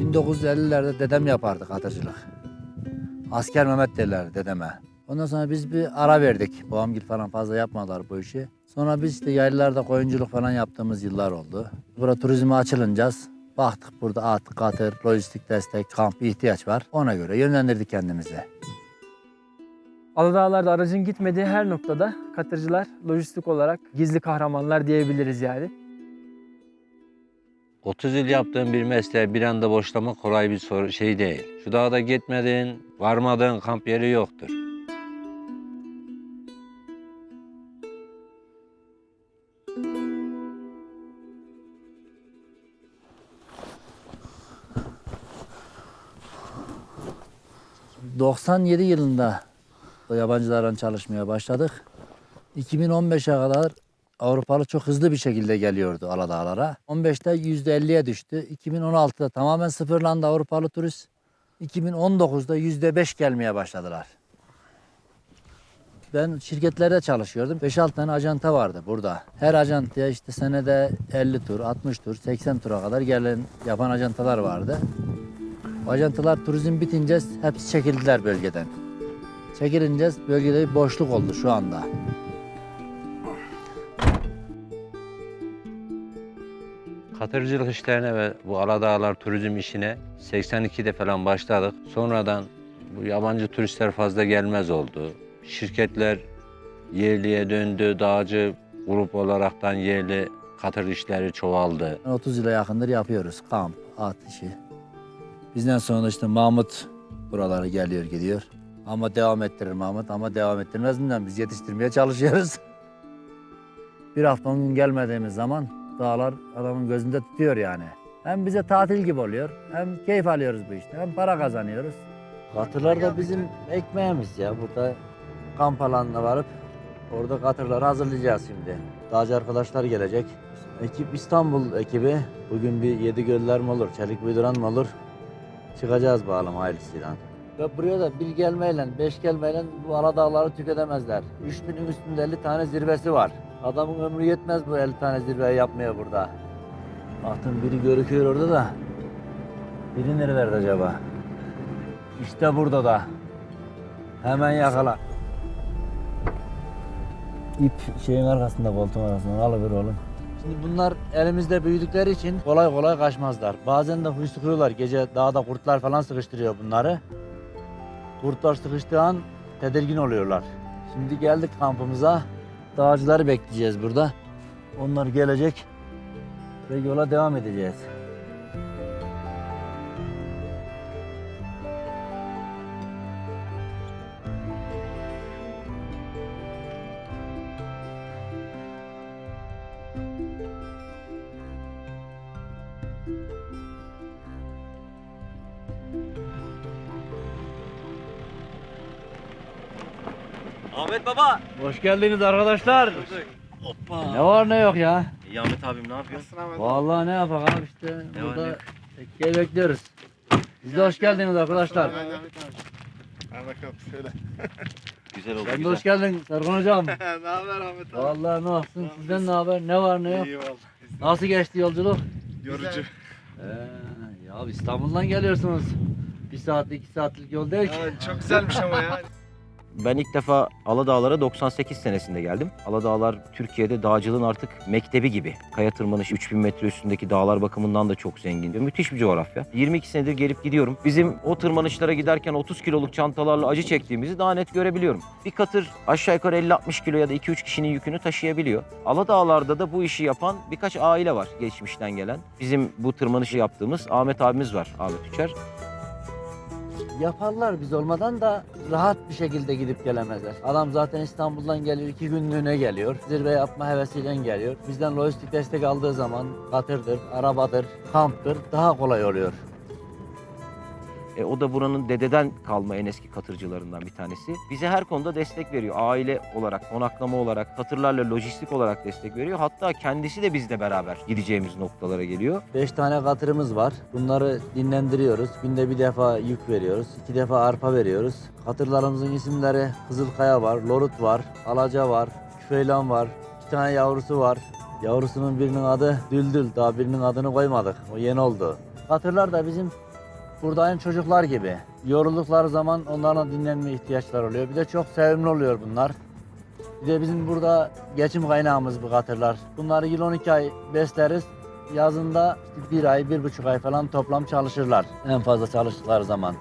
1950'lerde dedem yapardı katırcılık. Asker Mehmet derler dedeme. Ondan sonra biz bir ara verdik. Babamgil falan fazla yapmadılar bu işi. Sonra biz işte yaylalarda koyunculuk falan yaptığımız yıllar oldu. Burada turizme açılınacağız. Baktık burada at, katır, lojistik destek, kamp ihtiyaç var. Ona göre yönlendirdik kendimizi. Aladağlar'da aracın gitmediği her noktada katırcılar lojistik olarak gizli kahramanlar diyebiliriz yani. 30 yıl yaptığın bir mesleği bir anda boşlamak kolay bir soru şey değil. Şu dağda gitmediğin, varmadığın kamp yeri yoktur. Şimdi 97 yılında yabancılarla çalışmaya başladık. 2015'e kadar Avrupalı çok hızlı bir şekilde geliyordu Aladağlara. 15'te %50'ye düştü. 2016'da tamamen sıfırlandı Avrupalı turist. 2019'da %5 gelmeye başladılar. Ben şirketlerde çalışıyordum. 5-6 tane ajanta vardı burada. Her ajantaya işte senede 50 tur, 60 tur, 80 tura kadar gelen yapan ajantalar vardı. O ajantalar turizm bitince hepsi çekildiler bölgeden. Çekilince bölgede bir boşluk oldu şu anda. Katırcılık işlerine ve bu Aladağlar turizm işine 82'de falan başladık. Sonradan bu yabancı turistler fazla gelmez oldu. Şirketler yerliye döndü, dağcı grup olaraktan yerli katır işleri çoğaldı. 30 yıla yakındır yapıyoruz kamp, at işi. Bizden sonra işte Mahmut buralara geliyor gidiyor. Ama devam ettirir Mahmut ama devam ettirmez mi? Biz yetiştirmeye çalışıyoruz. bir hafta on gün gelmediğimiz zaman dağlar adamın gözünde tutuyor yani. Hem bize tatil gibi oluyor hem keyif alıyoruz bu işte hem para kazanıyoruz. Katırlar da bizim ekmeğimiz ya burada kamp alanına varıp orada katırları hazırlayacağız şimdi. Dağcı arkadaşlar gelecek. Ekip İstanbul ekibi. Bugün bir yedi göller mi olur, çelik buyduran mı olur? Çıkacağız bakalım hayırlısıyla. Ve buraya da bir gelmeyle, beş gelmeyle bu Aladağları tüketemezler. 3000'in üstünde 50 tane zirvesi var. Adamın ömrü yetmez bu 50 tane zirveyi yapmaya burada. Baktım biri görüküyor orada da. Biri nerelerde acaba? İşte burada da. Hemen yakala. İp şeyin arkasında, koltuğun arkasından alıver oğlum. Şimdi bunlar elimizde büyüdükleri için kolay kolay kaçmazlar. Bazen de huy sıkıyorlar. Gece dağda kurtlar falan sıkıştırıyor bunları. Kurtlar sıkıştığı an tedirgin oluyorlar. Şimdi geldik kampımıza. Dağcıları bekleyeceğiz burada. Onlar gelecek ve yola devam edeceğiz. Ahmet baba. Hoş geldiniz arkadaşlar. Hoppa. Ne var ne yok ya. İyi Ahmet abim ne yapıyorsun? Vallahi ne yapak abi işte Ne var ne burada yok? tekkeyi bekliyoruz. Siz de hoş geldiniz arkadaşlar. Al bakalım şöyle. Güzel oldu Sen de güzel. hoş geldin Serkan hocam. ne haber Ahmet abi? Vallahi ne olsun sizden ne haber ne var ne yok. İyi vallahi. Nasıl geçti yolculuk? Yorucu. Ee, ya İstanbul'dan geliyorsunuz. Bir saat iki saatlik yol değil ki. Ya, çok güzelmiş ama ya. Ben ilk defa Aladağlar'a 98 senesinde geldim. Aladağlar Türkiye'de dağcılığın artık mektebi gibi. Kaya tırmanışı 3000 metre üstündeki dağlar bakımından da çok zengin. Müthiş bir coğrafya. 22 senedir gelip gidiyorum. Bizim o tırmanışlara giderken 30 kiloluk çantalarla acı çektiğimizi daha net görebiliyorum. Bir katır aşağı yukarı 50-60 kilo ya da 2-3 kişinin yükünü taşıyabiliyor. Aladağlar'da da bu işi yapan birkaç aile var geçmişten gelen. Bizim bu tırmanışı yaptığımız Ahmet abimiz var, Ahmet Üçer. Yaparlar biz olmadan da rahat bir şekilde gidip gelemezler. Adam zaten İstanbul'dan geliyor, iki günlüğüne geliyor. Zirve yapma hevesiyle geliyor. Bizden lojistik destek aldığı zaman katırdır, arabadır, kamptır daha kolay oluyor. E, o da buranın dededen kalma en eski katırcılarından bir tanesi. Bize her konuda destek veriyor. Aile olarak, konaklama olarak, katırlarla lojistik olarak destek veriyor. Hatta kendisi de bizle beraber gideceğimiz noktalara geliyor. Beş tane katırımız var. Bunları dinlendiriyoruz. Günde bir defa yük veriyoruz. iki defa arpa veriyoruz. Katırlarımızın isimleri Kızılkaya var, Lorut var, Alaca var, Küfeylan var. iki tane yavrusu var. Yavrusunun birinin adı Düldül. Daha birinin adını koymadık. O yeni oldu. Katırlar da bizim burada aynı çocuklar gibi. Yoruldukları zaman onların dinlenme ihtiyaçları oluyor. Bir de çok sevimli oluyor bunlar. Bir de bizim burada geçim kaynağımız bu katırlar. Bunları yıl 12 ay besleriz. Yazında bir ay, bir buçuk ay falan toplam çalışırlar. En fazla çalıştıkları zaman.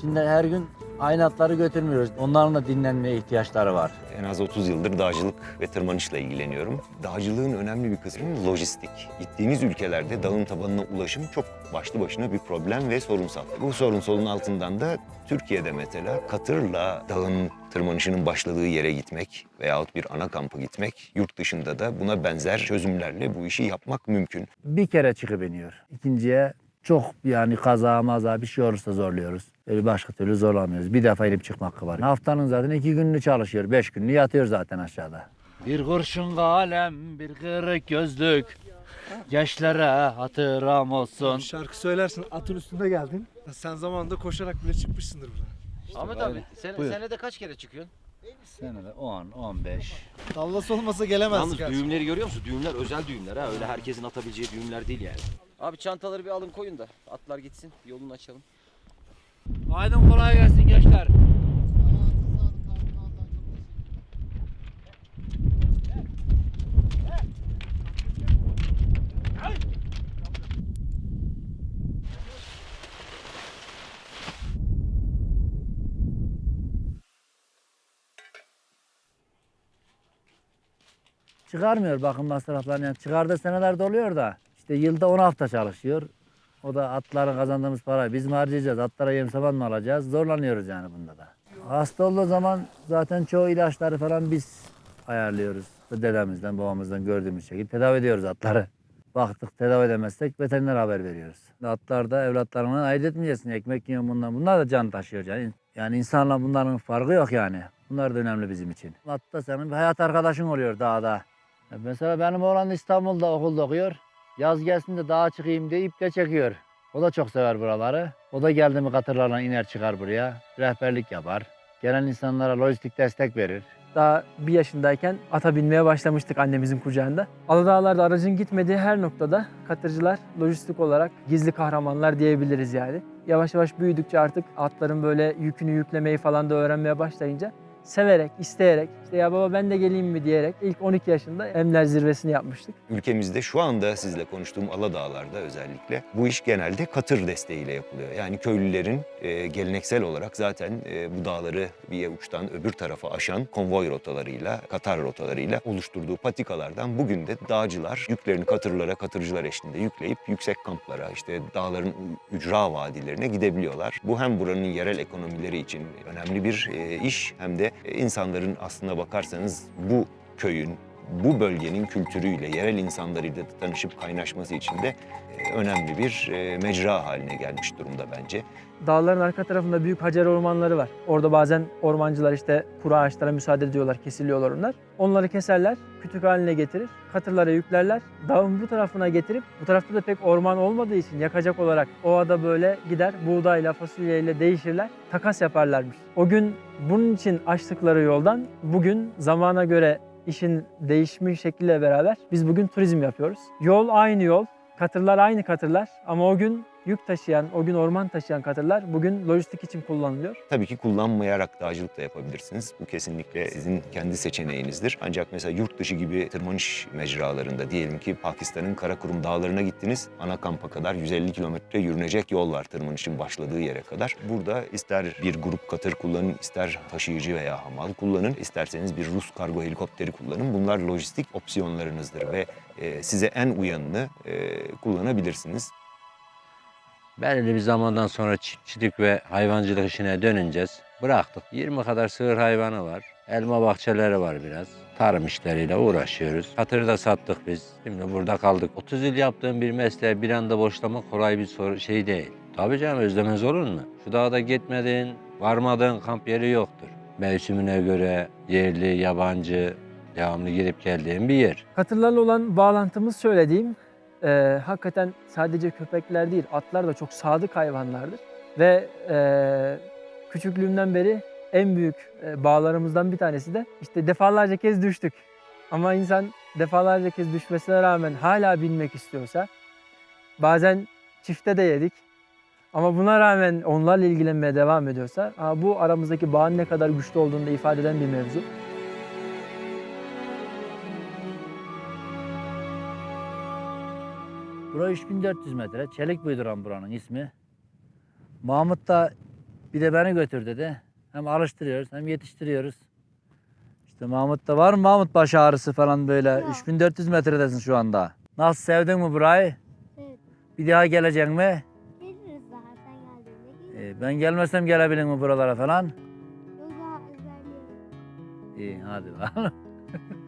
Şimdi her gün aynı atları götürmüyoruz. Onların da dinlenmeye ihtiyaçları var. En az 30 yıldır dağcılık ve tırmanışla ilgileniyorum. Dağcılığın önemli bir kısmı lojistik. Gittiğiniz ülkelerde dağın tabanına ulaşım çok başlı başına bir problem ve sorunsal. Bu sorunsalın altından da Türkiye'de mesela katırla dağın tırmanışının başladığı yere gitmek veyahut bir ana kampa gitmek, yurt dışında da buna benzer çözümlerle bu işi yapmak mümkün. Bir kere çıkıp iniyor. İkinciye çok yani kaza maza bir şey olursa zorluyoruz. Böyle başka türlü zorlamıyoruz. Bir defa inip çıkmak hakkı var. Haftanın zaten iki gününü çalışıyor. Beş gününü yatıyor zaten aşağıda. Bir kurşun kalem, bir kırık gözlük. Gençlere hatıram olsun. Şarkı söylersin atın üstünde geldin. Sen zamanında koşarak bile çıkmışsındır buradan. Ahmet abi sen, Buyur. senede kaç kere çıkıyorsun? Senede 10, 15. Tallası olmasa gelemezdik. Yalnız gerçekten. düğümleri görüyor musun? Düğümler özel düğümler ha. Öyle herkesin atabileceği düğümler değil yani. Abi çantaları bir alın koyun da atlar gitsin yolunu açalım. Aydın kolay gelsin gençler. Çıkarmıyor bakım masraflarını. Yani çıkardığı senelerde oluyor da işte yılda 10 hafta çalışıyor. O da atların kazandığımız parayı biz mi harcayacağız? Atlara yem saban mı alacağız? Zorlanıyoruz yani bunda da. Hasta olduğu zaman zaten çoğu ilaçları falan biz ayarlıyoruz. Dedemizden, babamızdan gördüğümüz şekilde tedavi ediyoruz atları. Baktık tedavi edemezsek veteriner haber veriyoruz. Atlar da evlatlarından ayırt etmeyeceksin. Ekmek yiyor bundan. Bunlar da can taşıyor yani. Yani insanla bunların farkı yok yani. Bunlar da önemli bizim için. At da senin bir hayat arkadaşın oluyor dağda. Mesela benim oğlan İstanbul'da okulda okuyor. Yaz gelsin de dağa çıkayım diye iple çekiyor. O da çok sever buraları. O da geldi mi katırlarla iner çıkar buraya. Rehberlik yapar. Gelen insanlara lojistik destek verir. Daha bir yaşındayken ata binmeye başlamıştık annemizin kucağında. Aladağlar'da aracın gitmediği her noktada katırcılar lojistik olarak gizli kahramanlar diyebiliriz yani. Yavaş yavaş büyüdükçe artık atların böyle yükünü yüklemeyi falan da öğrenmeye başlayınca severek, isteyerek, işte ya baba ben de geleyim mi diyerek ilk 12 yaşında Emler zirvesini yapmıştık. Ülkemizde şu anda sizle konuştuğum Aladağlar'da özellikle bu iş genelde katır desteğiyle yapılıyor. Yani köylülerin e, geleneksel olarak zaten e, bu dağları bir uçtan öbür tarafa aşan konvoy rotalarıyla, katar rotalarıyla oluşturduğu patikalardan bugün de dağcılar yüklerini katırlara, katırcılar eşliğinde yükleyip yüksek kamplara, işte dağların ücra vadilerine gidebiliyorlar. Bu hem buranın yerel ekonomileri için önemli bir e, iş hem de insanların aslına bakarsanız bu köyün, bu bölgenin kültürüyle, yerel insanlarıyla tanışıp kaynaşması için de e, önemli bir e, mecra haline gelmiş durumda bence. Dağların arka tarafında büyük hacer ormanları var. Orada bazen ormancılar işte kuru ağaçlara müsaade ediyorlar, kesiliyorlar onlar. Onları keserler, kütük haline getirir, katırlara yüklerler. Dağın bu tarafına getirip, bu tarafta da pek orman olmadığı için yakacak olarak ovada böyle gider, buğdayla, fasulyeyle değişirler, takas yaparlarmış. O gün bunun için açtıkları yoldan bugün zamana göre işin değişmiş şekliyle beraber biz bugün turizm yapıyoruz. Yol aynı yol, katırlar aynı katırlar ama o gün yük taşıyan, o gün orman taşıyan katırlar bugün lojistik için kullanılıyor. Tabii ki kullanmayarak dağcılık da yapabilirsiniz. Bu kesinlikle sizin kendi seçeneğinizdir. Ancak mesela yurt dışı gibi tırmanış mecralarında diyelim ki Pakistan'ın Karakurum dağlarına gittiniz. Ana kampa kadar 150 kilometre yürünecek yol var tırmanışın başladığı yere kadar. Burada ister bir grup katır kullanın, ister taşıyıcı veya hamal kullanın, isterseniz bir Rus kargo helikopteri kullanın. Bunlar lojistik opsiyonlarınızdır ve e, size en uyanını e, kullanabilirsiniz. Belirli bir zamandan sonra çiftçilik ve hayvancılık işine dönüneceğiz. Bıraktık. 20 kadar sığır hayvanı var. Elma bahçeleri var biraz. Tarım işleriyle uğraşıyoruz. Katırı da sattık biz. Şimdi burada kaldık. 30 yıl yaptığım bir mesleği bir anda boşlamak kolay bir soru, şey değil. Tabii canım özlemez olur mu? Şu dağda gitmedin, varmadığın kamp yeri yoktur. Mevsimine göre yerli, yabancı, devamlı girip geldiğin bir yer. Katırlarla olan bağlantımız söylediğim e, hakikaten sadece köpekler değil, atlar da çok sadık hayvanlardır. Ve e, küçüklüğümden beri en büyük e, bağlarımızdan bir tanesi de işte defalarca kez düştük. Ama insan defalarca kez düşmesine rağmen hala binmek istiyorsa bazen çifte de yedik. Ama buna rağmen onlarla ilgilenmeye devam ediyorsa bu aramızdaki bağın ne kadar güçlü olduğunu da ifade eden bir mevzu. Bura 3400 metre. Çelik Buyduran buranın ismi. Mahmut da bir de beni götür dedi. Hem alıştırıyoruz hem yetiştiriyoruz. İşte Mahmut da var mı Mahmut baş ağrısı falan böyle. Yok. 3400 metredesin şu anda. Nasıl sevdin mi burayı? Evet. Bir daha geleceksin mi? Geliriz daha sen geldiğinde geliriz. Ee, ben gelmezsem gelebilir mi buralara falan? Yok daha. İyi hadi bakalım.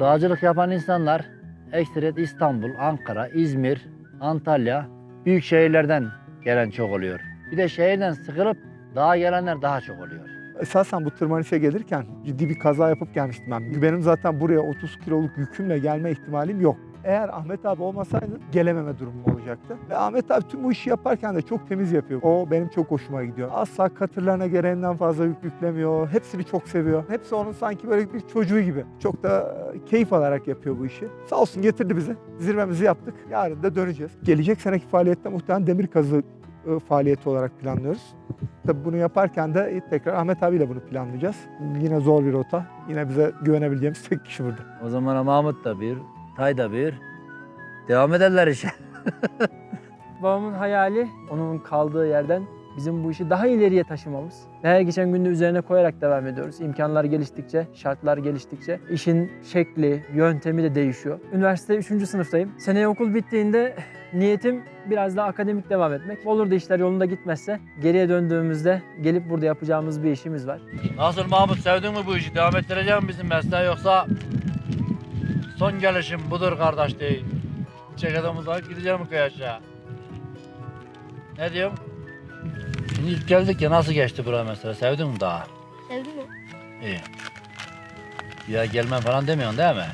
Dağcılık yapan insanlar ekseriyet İstanbul, Ankara, İzmir, Antalya büyük şehirlerden gelen çok oluyor. Bir de şehirden sıkılıp dağa gelenler daha çok oluyor. Esasen bu tırmanışa gelirken ciddi bir kaza yapıp gelmiştim ben. Benim zaten buraya 30 kiloluk yükümle gelme ihtimalim yok. Eğer Ahmet abi olmasaydı gelememe durumum olacaktı. Ve Ahmet abi tüm bu işi yaparken de çok temiz yapıyor. O benim çok hoşuma gidiyor. Asla katırlarına gereğinden fazla yük yüklemiyor. Hepsini çok seviyor. Hepsi onun sanki böyle bir çocuğu gibi. Çok da e, keyif alarak yapıyor bu işi. Sağ olsun getirdi bizi. Zirvemizi yaptık. Yarın da döneceğiz. Gelecek seneki faaliyette muhtemelen demir kazı e, faaliyeti olarak planlıyoruz. Tabii bunu yaparken de tekrar Ahmet abiyle bunu planlayacağız. Yine zor bir rota. Yine bize güvenebileceğimiz tek kişi burada. O zaman Mahmut da bir, Tay da bir. Devam ederler işe. Babamın hayali onun kaldığı yerden bizim bu işi daha ileriye taşımamız. Ve her geçen günde üzerine koyarak devam ediyoruz. İmkanlar geliştikçe, şartlar geliştikçe işin şekli, yöntemi de değişiyor. Üniversite 3. sınıftayım. Seneye okul bittiğinde niyetim biraz daha akademik devam etmek. Olur da işler yolunda gitmezse geriye döndüğümüzde gelip burada yapacağımız bir işimiz var. Nasıl Mahmut sevdin mi bu işi? Devam ettireceğim bizim mesleği yoksa son gelişim budur kardeş değil. Ceketimizi alıp gideceğim köy aşağı. Ne diyorum? Şimdi ilk geldik ya nasıl geçti bura mesela? Sevdin mi daha? Sevdin mi? İyi. Ya gelmem falan demiyorsun değil mi?